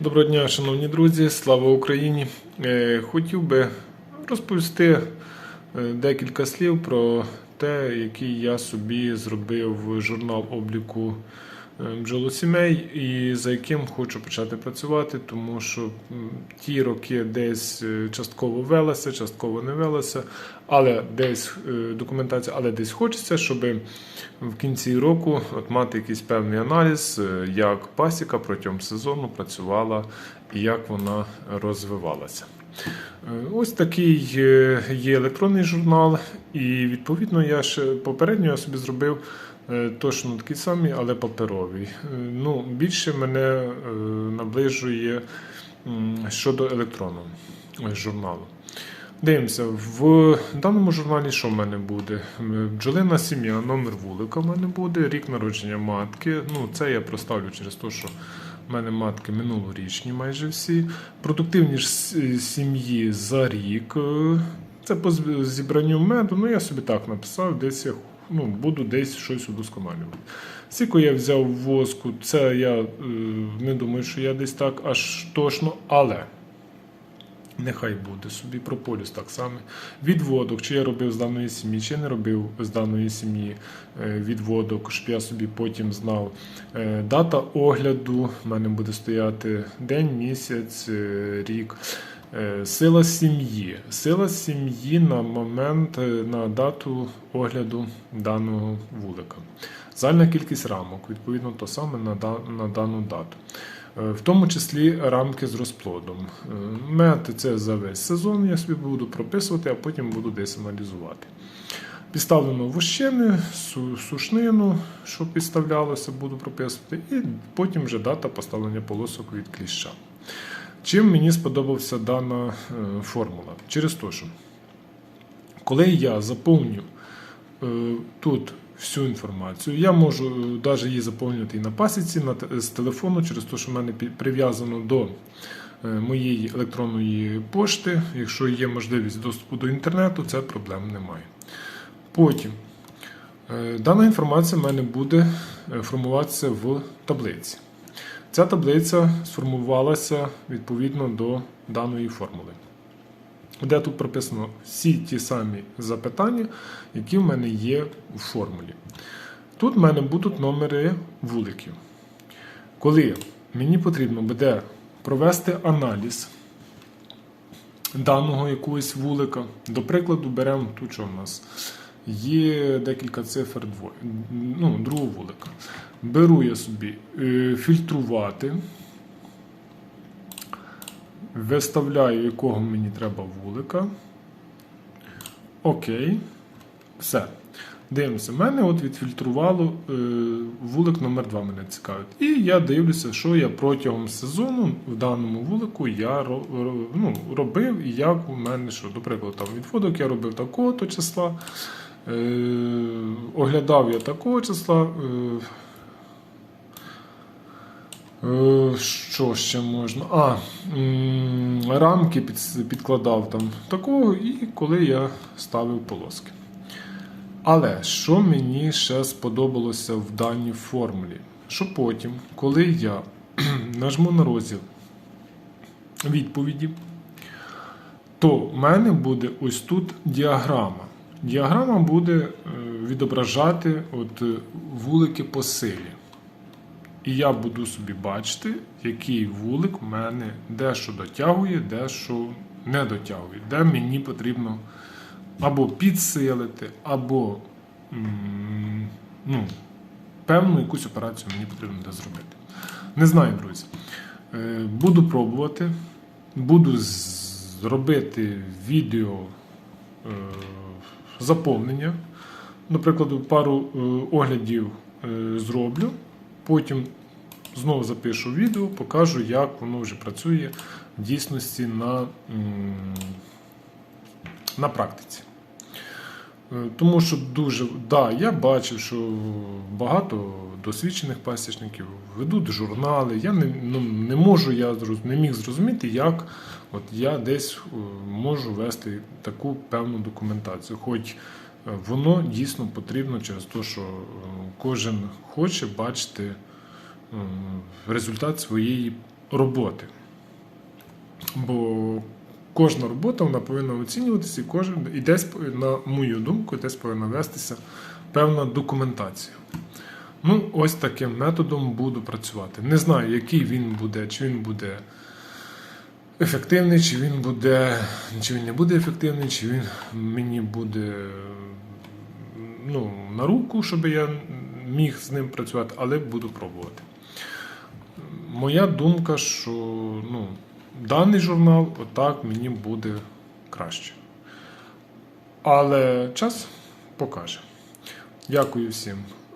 Доброго дня, шановні друзі, слава Україні! Е, Хотів би розповісти е, декілька слів про те, який я собі зробив журнал обліку бджолосімей і за яким хочу почати працювати, тому що ті роки десь е, частково велася, частково не велася, але десь е, документація, але десь хочеться, щоб в кінці року от мати якийсь певний аналіз, е, як пасіка протягом сезону працювала і як вона розвивалася. Ось такий є електронний журнал, і відповідно я ще попередньо я собі зробив точно такий самий, але паперовий. Е, Ну, більше мене е, наближує щодо електронного е, журналу. Дивимося, в даному журналі що в мене буде? Бджолина сім'я, номер вулика в мене буде, рік народження матки. Ну, це я проставлю через те, що в мене матки минулорічні майже всі. Продуктивні сім'ї за рік. Е, Це по зібранню меду. Ну, я собі так написав, десь я ну, буду десь щось удосконалювати. Скільки я взяв воску, це я е, не думаю, що я десь так аж точно, але. Нехай буде собі прополіс так само. Відводок, чи я робив з даної сім'ї, чи не робив з даної сім'ї е, відводок, щоб я собі потім знав. Е, Дата огляду в мене буде стояти день, місяць, рік. Е, Сила сім'ї. Сила сім'ї на момент, е, на дату огляду даного вулика. Загальна кількість рамок, відповідно, то саме на, на дану дату. Е, В тому числі рамки з розплодом. Мед це за весь сезон, я собі буду прописувати, а потім буду десь аналізувати. Підставлено вощини, су- сушнину, що підставлялося, буду прописувати, і потім вже дата поставлення полосок від кліща. Чим мені сподобався дана е, формула? Через те, що коли я заповню е, тут всю інформацію, я можу навіть її заповнювати і на пасіці, на, з телефону, через те, що в мене прив'язано до е, моєї електронної пошти. Якщо є можливість доступу до інтернету, це проблем немає. Потім е, дана інформація в мене буде е, формуватися в таблиці. Ця таблиця сформувалася відповідно до даної формули, де тут прописано всі ті самі запитання, які в мене є в формулі. Тут в мене будуть номери вуликів. Коли мені потрібно буде провести аналіз даного якогось вулика, до прикладу, беремо тут, що в нас є декілька цифр дво, ну, другого вулика. Беру я собі е, фільтрувати, виставляю, якого мені треба вулика. Окей. Все. Дивимося, мене от відфільтрувало е, вулик номер 2 мене цікавить. І я дивлюся, що я протягом сезону в даному вулику я ро- ро- ну, робив, і як у мене що, до прикладу, там відводок я робив такого-то числа, оглядав я такого числа. Е, Е, Що ще можна? А, рамки підкладав там такого, і коли я ставив полоски. Але що мені ще сподобалося в даній формулі? Що потім, коли я нажму на розділ відповіді, то в мене буде ось тут діаграма. Діаграма буде е, відображати от, е, вулики по силі. І я буду собі бачити, який вулик в мене дещо дотягує, дещо не дотягує, де мені потрібно або підсилити, або ну, певну якусь операцію мені потрібно де зробити. Не знаю, друзі. Е, Буду пробувати, буду зробити відео заповнення. Наприклад, пару е, оглядів е, зроблю. Потім знову запишу відео, покажу, як воно вже працює в дійсності на, на практиці. Е, Тому що дуже, да, я бачив, що багато досвідчених пасічників ведуть журнали. Я не, ну, не можу, я не міг зрозуміти, як от я десь е, можу вести таку певну документацію. Хоч е, воно дійсно потрібно через те, що е, кожен хоче бачити результат своєї роботи. Бо кожна робота вона повинна оцінюватися, і кожен і десь, на мою думку, десь повинна вестися певна документація. Ну, ось таким методом буду працювати. Не знаю, який він буде, чи він буде ефективний, чи він буде, чи він не буде ефективний, чи він мені буде ну, на руку, щоб я міг з ним працювати, але буду пробувати. Моя думка, що ну, даний журнал отак мені буде краще. Але час покаже. Дякую всім